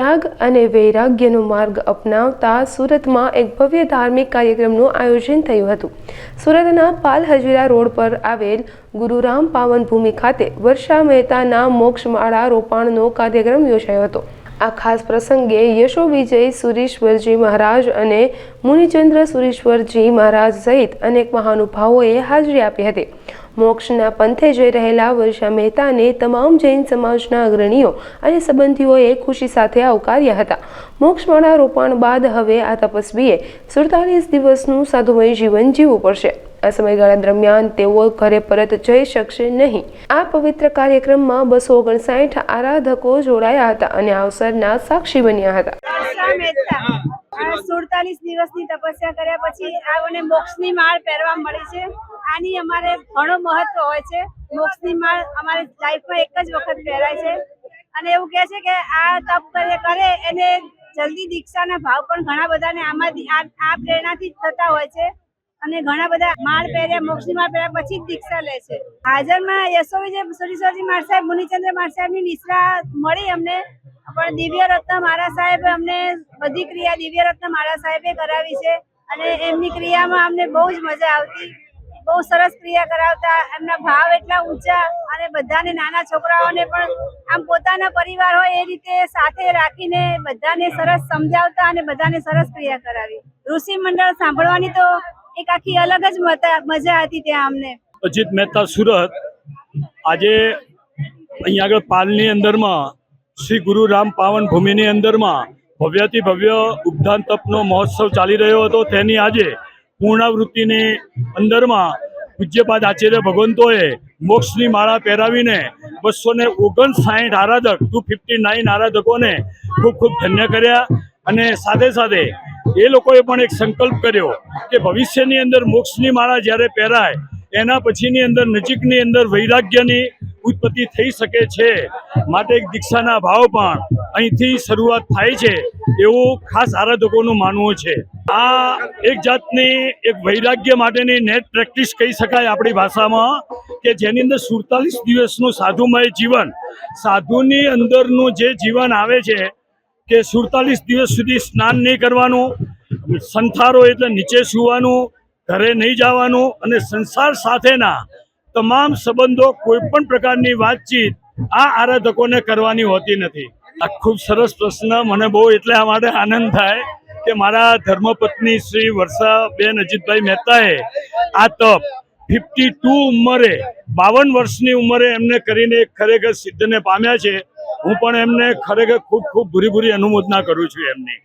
ત્યાગ અને વૈરાગ્યનો માર્ગ અપનાવતા સુરતમાં એક ભવ્ય ધાર્મિક કાર્યક્રમનું આયોજન થયું હતું. સુરતના પાલ હજીરા રોડ પર આવેલ ગુરુરામ પાવનભૂમિ ખાતે વર્ષા મહેતાના મોક્ષમાળા રોપાણનો કાર્યક્રમ યોજાયો હતો. આ ખાસ પ્રસંગે યશો વિજય સુરેશ્વરજી મહારાજ અને મુનિચંદ્ર સુરેશ્વરજી મહારાજ સહિત અનેક મહાનુભાવોએ હાજરી આપી હતી. મોક્ષના પંથે જઈ રહેલા વર્ષા મહેતાને તમામ જૈન સમાજના અગ્રણીઓ અને સંબંધીઓએ ખુશી સાથે આવકાર્યા હતા. મોક્ષમાળા રોપાણ બાદ હવે આ તપસ્વીએ સુડતાલીસ દિવસનું સાધુમય જીવન જીવવું પડશે. આ સમયગાળા દરમિયાન તેઓ ઘરે પરત જઈ શકશે નહીં. આ પવિત્ર કાર્યક્રમમાં બસો ઓગણસાઠ આરાધકો જોડાયા હતા અને અવસરના સાક્ષી બન્યા હતા. સુડતાલીસ દિવસની તપસ્યા કર્યા પછી આપણને મોક્ષની માળ પહેરવા મળી છે. આની અમારે ઘણો મહત્વ હોય છે. મોક્ષની માળ અમારી લાઈફમાં એક જ વખત પહેરાય છે. અને એવું કહે છે કે આ તપ કરે એને જલ્દી દીક્ષાના ભાવ પણ ઘણા બધાને આમાંથી આ પ્રેરણાથી જ થતા હોય છે. અને ઘણા બધા માળ પહેર્યા, મોક્ષની માળ પહેર્યા પછી જ દીક્ષા લે છે. હાજરમાં યશો વિજય સુરેશ્વરજી માર સાહેબ, મુનિચંદ્ર માર સાહેબની નિશ્રા મળી અમને. પણ દિવ્ય રત્ન મારા સાહેબ અમને બધી ક્રિયા દિવ્ય રત્ન મારા સાહેબે કરાવી છે. અને એમની ક્રિયામાં અમને બહુ જ મજા આવતી. બહુ સરસ ક્રિયા કરાવતા, એમના ભાવ એટલા ઊંચા અને બધાને નાના છોકરાઓને પણ આમ પોતાના પરિવાર હોય એ રીતે સાથે રાખીને બધાને સરસ સમજાવતા અને બધાને સરસ ક્રિયા કરાવી. ઋષિ મંડળ સાંભળવાની તો એક આખી અલગ જ મજા હતી ત્યાં અમને. અજીત મહેતા સુરત. આજે અહીંયા આગળ પાલની અંદરમાં, શ્રી ગુરુ રામ પાવન ભૂમિની અંદરમાં ભવ્યથી ભવ્ય ઉદ્ધાન તપનો મહોત્સવ ચાલી રહ્યો હતો. તેની આજે પૂર્ણાવૃત્તિની અંદરમાં પૂજ્યપાદ આચાર્ય ભગવંતોએ મોક્ષની માળા પહેરાવીને બસો ને ઓગણસાઠ આરાધક ટુ ફિફ્ટી નાઇન આરાધકોને ખૂબ ખૂબ ધન્ય કર્યા અને સાથે સાથે એ લોકોએ પણ એક સંકલ્પ કર્યો કે ભવિષ્યની અંદર મોક્ષની માળા જ્યારે પહેરાય, એના પછીની અંદર નજીકની અંદર વૈરાગ્યની ઉત્પત્તિ થઈ શકે છે માટે દીક્ષાના ભાવ પણ અહીંથી શરૂઆત થાય છે એવું ખાસ આરાધકોનું માનવું છે. આ એક જાતની એક વૈરાગ્ય માટેની નેટ પ્રેક્ટિસ કહી શકાય આપણી ભાષામાં કે જેની અંદર સુડતાલીસ દિવસનું સાધુમય જીવન, સાધુની અંદરનું જે જીવન આવે છે કે સુડતાલીસ દિવસ સુધી સ્નાન નહીં કરવાનું, સંથારો એટલે નીચે સૂવાનું, ઘરે નહીં જવાનું અને સંસાર સાથેના તમામ સંબંધો કોઈ પણ પ્રકારની વાતચીત આ આરાધકોને કરવાની હોતી નથી. આ ખૂબ સરસ પ્રશ્ન, મને બહુ એટલે આ માટે આનંદ થાય કે મારા ધર્મપત્ની શ્રી વર્ષાબેન અજીતભાઈ મહેતાએ આ તપ ફિફ્ટી ટુ ઉંમરે, બાવન વર્ષની ઉંમરે એમને કરીને ખરેખર સિદ્ધને પામ્યા છે. હું પણ એમને ખરેખર ખૂબ ખૂબ ભૂરી ભૂરી અનુમોદના કરું છું એમની.